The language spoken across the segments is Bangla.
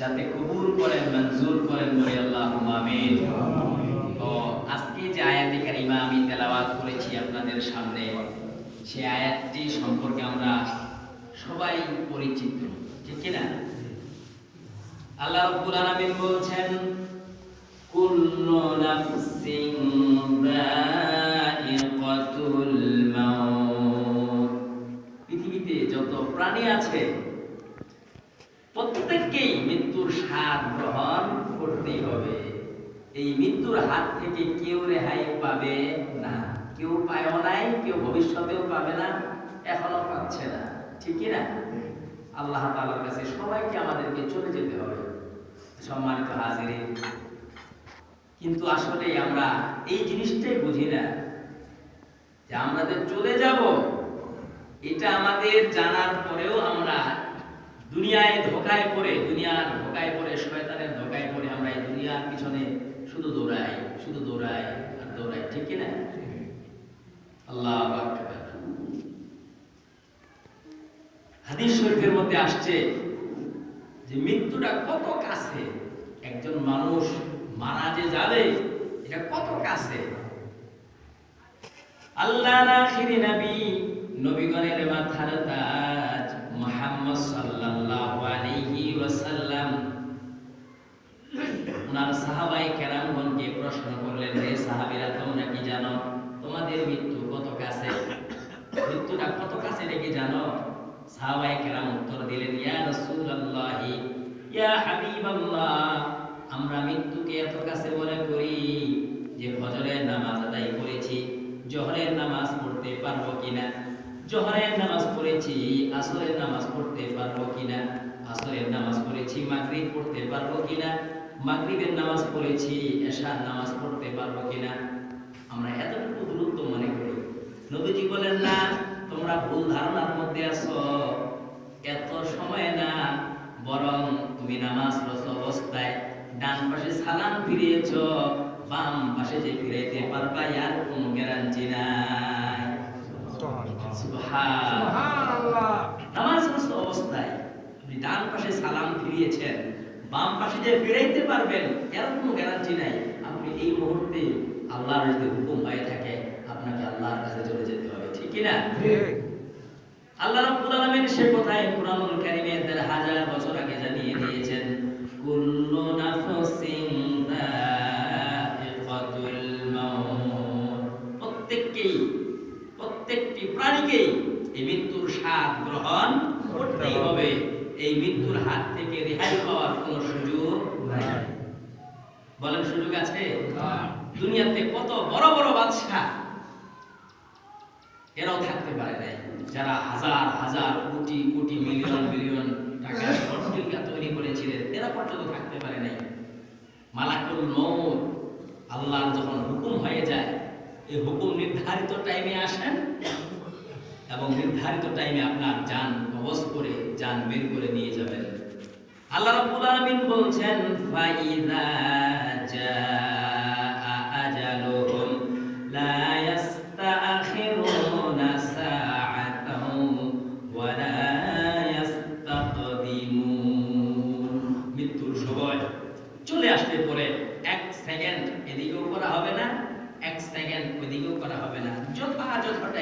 যাতে কবুল করেন মঞ্জুর করেন বলে আল্লাহ আমিন। তো আজকে যে আয়াতে কারিমা আমি তেলাওয়াত করেছি আপনাদের সামনে সেই আয়াতটি সম্পর্কে আমরা সবাই পরিচিত ঠিক কি না? আল্লাহ রাব্বুল আলামিন বলছেন কুল্লু নাফসিন যায়িকাতুল মাউত। পৃথিবীতে যত প্রাণী আছে প্রত্যেককেই মৃত্যুর স্বাদ গ্রহণ করতেই হবে। এই মৃত্যুর হাত থেকে কেউ রেহাই পাবে না। কেউ পায়ও নাই, কেউ ভবিষ্যতেও পাবে না, এখনও পাচ্ছে না। ঠিকই না? আল্লাহ তাআলার কাছে সবাইকে আমাদেরকে চলে যেতে হবে। সম্মানিত হাজিরিন, কিন্তু আসলে আমরা এই জিনিসটাই বুঝি না যে আমরা চলে যাব, এটা আমাদের জানার পরেও আমরা দুনিয়ায় ধোকায় পড়ে, দুনিয়ার ধোকায় পড়ে, শয়তানের ধোকায় পড়ে, আমরা এই দুনিয়ার পিছনে শুধু দৌড়াই শুধু দৌড়াই আর দৌড়াই, ঠিক কি না আল্লাহ হাদিস শরীফের মধ্যে আসছে যে মৃত্যুটা কত কাছে? একজন মানুষ মারা যে যাবে, এটা কত কাছে? আল্লাহর আখিরি নবী, নবীগণের মাথার তাজ। মুহাম্মদ সাল্লাল্লাহু আলাইহি ওয়াসাল্লাম। সাহাবাই কেরামগণকে প্রশ্ন করলেন, হে সাহাবীরা, তোমরা কি জানো তোমাদের মৃত্যু কত কাছে? মৃত্যুটা কত কাছে এটা কি জানো? সাহাবাই কেরাম উত্তর দিলেন, ইয়া ইয়া হাবিবাল্লাহ, আমরা মৃত্যুকে এত কাছে মনে করি যে ফজরের নামাজ আদায় করেছি, জোহরের নামাজ পড়তে পারব কিনা? জোহরের নামাজ পড়েছি, আসরের নামাজ পড়তে পারব কিনা? আসরের নামাজ পড়েছি, মাগরিব পড়তে পারব কিনা? মাগরিবের নামাজ পড়েছি, এশার নামাজ পড়তে পারব কিনা? আমরা এতটুকু গুরুত্ব মনে করি। নবীজি বলেন, না, তোমরা ভুল ধারণার মধ্যে আছো। এত সময় না, বরং তুমি নামাজ রস অবস্থায় ডান পাশে সালাম ফিরিয়েছ, বাম পাশে যে ফিরাইতে পারবা ইয়ার কোনো গ্যারান্টি সুবহানাল্লাহ নামাজ রস অবস্থায় আপনি ডান পাশে সালাম ফিরিয়েছেন বাম পাশে যে ফিরাইতে পারবেন এর কোনো গ্যারান্টি নাই। আপনি এই মুহূর্তে আল্লাহর যদি হুকুম হয়ে থাকে আপনাকে আল্লাহর কাছে চলে যেতে হবে ঠিক কি আল্লাহ রাব্বুল আলামিন সে কথায় কুরআনুল কারীমে হাজার বছর আগে জানিয়ে দিয়েছেন কুল্লু নাফসিন প্রত্যেকটি প্রাণীকেই এই মৃত্যুর স্বাদ গ্রহণ করতেই হবে। এই মৃত্যুর হাত থেকে রেহাই পাওয়ার কোনো সুযোগ নাই। বলেন সুযোগ আছে? দুনিয়াতে কত বড় বড় বাদশা এরাও থাকতে পারে নাই। যারা হাজার হাজার কোটি কোটি মিলিয়ন মিলিয়ন টাকা পত্রিকা তৈরি করেছিলেন এরা পর্যন্ত থাকতে পারে নাই। মালাকুল মৌত আল্লাহর যখন হুকুম হয়ে যায় এই হুকুম নির্ধারিত টাইমে আসেন এবং নির্ধারিত টাইমে আপনার যান কবজ করে, যান বের করে নিয়ে যাবেন। আল্লাহ রাব্বুল আলামিন বলছেন, ফাইদা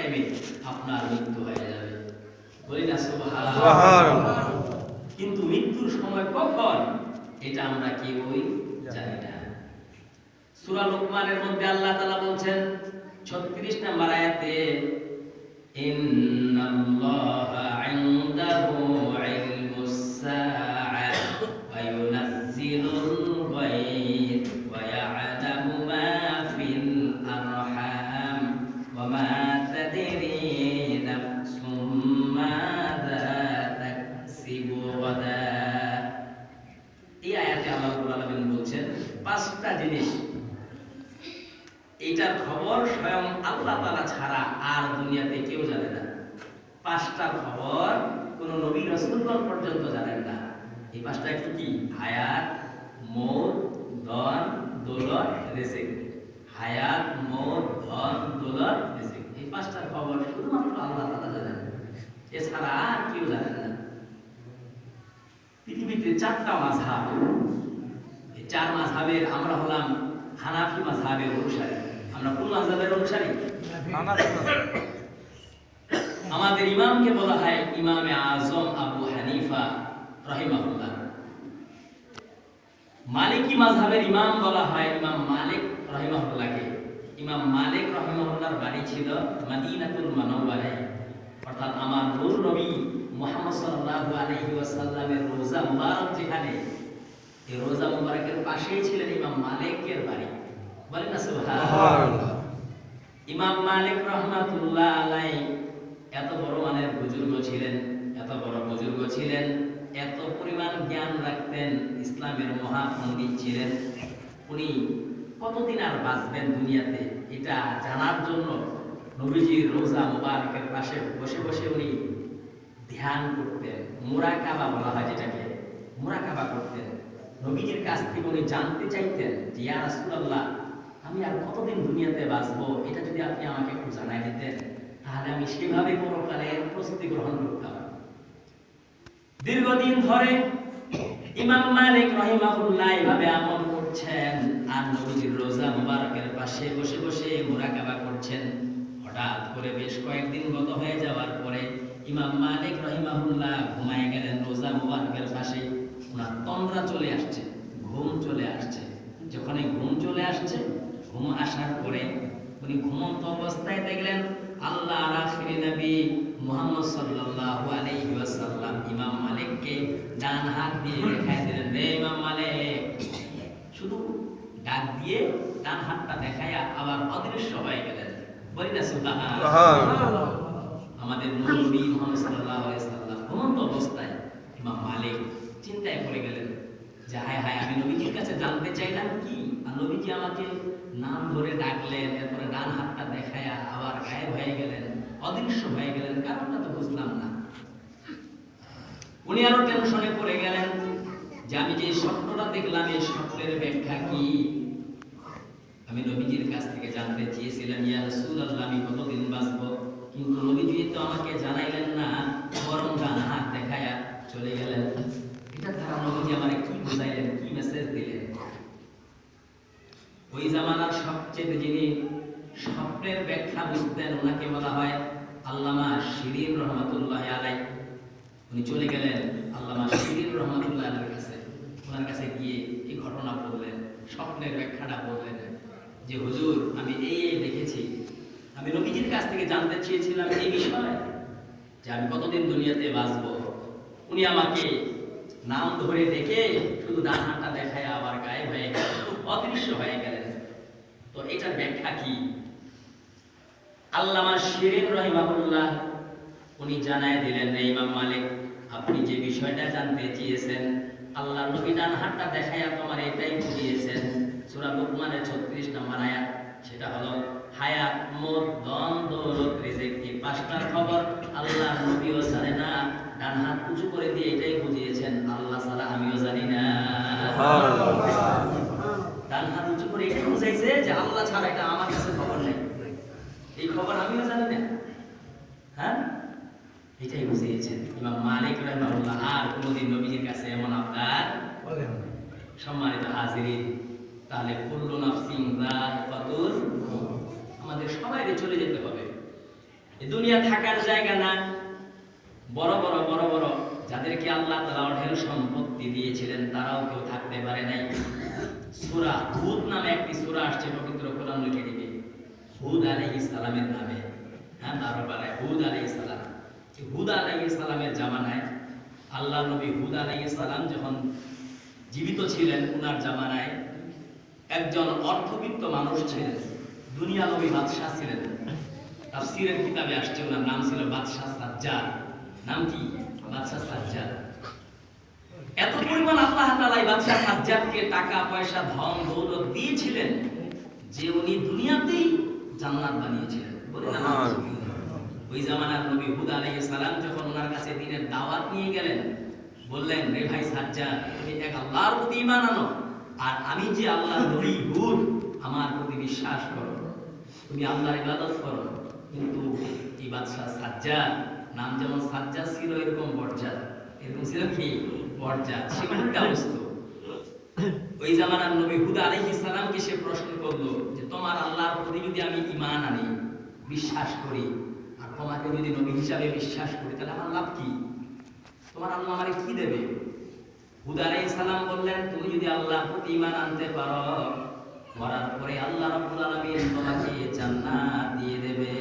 টাইমে আপনার মৃত্যু হয়ে যাবে। বলি না। কিন্তু মৃত্যুর সময় কখন? এটা আমরা কেউই জানি না। সুরা লোকমানের মধ্যে আল্লাহ তালা বলছেন 36 নম্বর আয়াতে ইন্নাল্লাহ ইনদাহু পাঁচটা জিনিস। এইটার খবর স্বয়ং আল্লাহ তাআলা ছাড়া আর দুনিয়াতে কেউ জানে না। পাঁচটা খবর কোন নবী রাসূলগণ পর্যন্ত জানেন না। এই পাঁচটা একটু কি? হায়াত, মৌত, ধন, দৌলত, রিজিক। হায়াত, মৌত, ধন, দৌলত, রিজিক। এই পাঁচটা খবর শুধুমাত্র আল্লাহ তাআলা জানেন এছাড়া আর কেউ জানেন না। পৃথিবীতে চারটা মাঝহাব। চার মাঝহাবের আমরা হলাম হানাফি মাঝহাবের অনুসারী। আমরা কোন মাঝহাবের অনুসারী? আমাদের ইমামকে বলা হয় ইমামে আজম আবু হানিফা রহিমাহুল্লাহ। মালিকি মাযহাবের ইমাম বলা হয় ইমাম মালিক রহিমাহুল্লাহকে। ইমাম মালিক রহিমাহুল্লাহর বাড়ি ছিল মদিনাতুল মুনাওয়ারায়। অর্থাৎ আমার নূর নবী মুহাম্মদ সাল্লাল্লাহু আলাইহি ওয়াসাল্লামের রোজা মুবারক যেখানে পাশেই ছিলেন ইমাম মালিকের বাড়ি। বলেন না সুবহানাল্লাহ। ইমাম মালিক রহমাতুল্লাহ আলাই এত বড় মানের বুজুর্গ ছিলেন এত বড় বুজুর্গ ছিলেন এত পরিমাণ জ্ঞান রাখতেন ইসলামের মহাপণ্ডিত ছিলেন। উনি কতদিন আর বাঁচবেন দুনিয়াতে এটা জানার জন্য নবীজির রোজা মুবারকের পাশে বসে বসে উনি ধ্যান করতেন। মুরাকাবা বলা হয় যেটাকে মুরাকাবা করতেন। নবীজির কাছ থেকে উনি জানতে চাইতেন যে, ইয়া রাসূলুল্লাহ, আমি আর কতদিন দুনিয়াতে বাঁচবো? এটা যদি আপনি আমাকে একটু জানাই দিতেন, তাহলে আমি সেভাবে পরকালের প্রস্তুতি গ্রহণ করতাম। দীর্ঘদিন ধরে ইমাম মালিক রহিমাহুল্লাহ এভাবে আমল করছেন, আর নবীজির রোজা মুবারকের পাশে বসে বসে মুরাকাবা করছেন। হঠাৎ করে বেশ কয়েকদিন গত হয়ে যাওয়ার পরে ইমাম মালিক রহিমাহুল্লাহ ঘুমায় গেলেন, রোজা মুবারকের পাশে ওনার তন্দ্রা চলে আসছে, ঘুম চলে আসছে। যখন ঘুম চলে আসছে, ঘুম আসার পরে উনি ঘুমন্ত অবস্থায় দেখলেন আল্লাহ আখিরি নবী মুহাম্মদ সাল্লাল্লাহু আলাইহি ওয়াসাল্লাম ইমাম মালিককে ডান হাত দিয়ে দেখাই দিলেন রে ইমাম মালিক। শুধু ডাক দিয়ে ডান হাতটা দেখায়া আবার অদৃশ্য হয়ে গেলেন। বলি না সুবহানাল্লাহ। আমাদের নবী মুহাম্মদ সাল্লাল্লাহু আলাইহি সাল্লাম ঘুমন্ত অবস্থায় ইমাম মালিক চিন্তায় পড়ে গেলেন যে, হায় হায়, আমি নবীজির কাছে জানতে চাইলাম কি? আর নবীজি আমাকে নাম ধরে ডাকলেন, এরপরে ডান হাতটা দেখায়া আবার গায়েব হয়ে গেলেন, অদৃশ্য হয়ে গেলেন, কারণটা তো বুঝলাম না। উনি আরও টেনশনে পড়ে গেলেন যে, আমি যে স্বপ্নটা দেখলাম, এই স্বপ্নের ব্যাখ্যা কি? আমি নবীজির কাছ থেকে জানতে চেয়েছিলাম, ইয়া রাসূলুল্লাহ, আমি কতদিন বাঁচবো? কিন্তু নবীজি তো আমাকে জানাইলেন না, বরং ডান হাত দেখায়া চলে গেলেন। এটা দ্বারা নবীজি আমারে কি বুঝাইলেন, কি মেসেজ দিলেন? ওই জামানার সবচেয়ে যিনি স্বপ্নের ব্যাখ্যা বুঝতেন, ওনাকে বলা হয় আল্লামা শিরিন রহমাতুল্লাহ আলাই উনি চলে গেলেন আল্লামা শিরিন রহমাতুল্লাহ আলাইহির কাছে। ওনার কাছে গিয়ে এই ঘটনা বললেন, স্বপ্নের ব্যাখ্যাটা বললেন যে, হুজুর, আমি এই এই দেখেছি আমি নবীজির কাছ থেকে জানতে চেয়েছিলাম এই বিষয়ে যে আমি কতদিন দুনিয়াতে বাঁচবো। উনি আমাকে নাম ধরে ডেকে শুধু ডান হাতটা দেখায় আবার গায়েব হয়ে গেলেন অদৃশ্য হয়ে গেলেন। তো এটার ব্যাখ্যা কি? আল্লামা শিরিন রহিমাহুল্লাহ উনি জানায় দিলেন রে ইমাম মালিক, আপনি যে বিষয়টা জানতে চেয়েছেন আল্লাহ নবী ডান হাতটা দেখাইয়া তোমার এটাই বুঝিয়েছেন। সূরা লুকমানের 36 নম্বর আয়াত, সেটা হলো হায়াত মত দন দৌলত রিজিক এই পাঁচটার খবর আল্লাহ নবীও জানে না। ডান হাত উঁচু করে দিয়ে এটাই বুঝিয়েছেন আল্লাহ ছাড়া আমিও জানি না। ডান হাত উঁচু করে এটাই বুঝাইছে যে আল্লাহ ছাড়া এটা আমার কাছে খবর নেই। এই খবর আমিও জানি না। হ্যাঁ? এটাই বুঝিয়েছেন ইমাম মালিক রহমাহুল্লাহ। আর কোনোদিন নবীজির কাছে এমন আপনার সম্মানিত হাজিরিন তাহলে কুল্লু নাফসিন যায়কাতুল মউত। আমাদের সবাইকে চলে যেতে হবে। দুনিয়া থাকার জায়গা না। বড় বড় বড় বড়। যাদেরকে আল্লাহ তাআলা অঢেল সম্পত্তি দিয়েছিলেন, তারাও কেউ থাকতে পারে নাই। সূরা হুদ নামে একটি সূরা আসছে, পবিত্র কোরআনুল কারীমে হুদ আলাইহিস সালামের নামে। হ্যাঁ তারও পারে হুদ আলাইহিস সালাম। এই হুদ আলাইহিস সালামের জামানায় আল্লাহ নবী হুদ আলাইহিস সালাম যখন জীবিত ছিলেন, উনার জামানায় একজন অর্থবিত্ত মানুষ ছিলেন। দুনিয়া নবী বাদশাহ ছিলেন। তাফসীরের কিতাবে আসছে, ওনার নাম ছিল বাদশাহ সাজ্জাদ। নাম কি? বাদশাহ সাজ্জাদ। এত পরিমাণ আল্লাহ তাআলা এই বাদশাহ সাজ্জাদকে টাকা, পয়সা, ধন, দৌলত দিয়েছিলেন যে উনি দুনিয়াতেই জান্নাত বানিয়েছিলেন। ওই জামানার নবী হুদ আলাইহিস সালাম যখন ওনার কাছে দিনের দাওয়াত নিয়ে গেলেন, বললেন, রে ভাই সাজ্জাদ, তুমি এক আল্লাহর প্রতি ঈমান আনো। আর আমি যে আল্লাহর নবী হুদ, আমার প্রতি বিশ্বাস করো। তুমি আল্লাহর ইবাদত করো, কিন্তু এই বাদশাহ সাজ্জাদ, নাম যেমন সাজ্জাদ ছিল এরকম বর্জা এরকম ছিল কি? বরজাত। সে উল্টা বস্তু ওই জামানার নবী হুদা আলাইহিস সালামকে সে প্রশ্ন করল যে, তোমার আল্লাহর প্রতি যদি আমি ঈমান আনি, বিশ্বাস করি, আর তোমাকে যদি নবী হিসাবে বিশ্বাস করি, তাহলে আমার লাভ কি? তোমার আল্লাহ আমারে কি দেবে? হুদা আলাইহিস সালাম বললেন, তুমি যদি আল্লাহর প্রতি ইমান আনতে পারো মরার পরে আল্লাহ রাব্বুল আলামিন তোমাকে জান্নাত দিয়ে দেবে।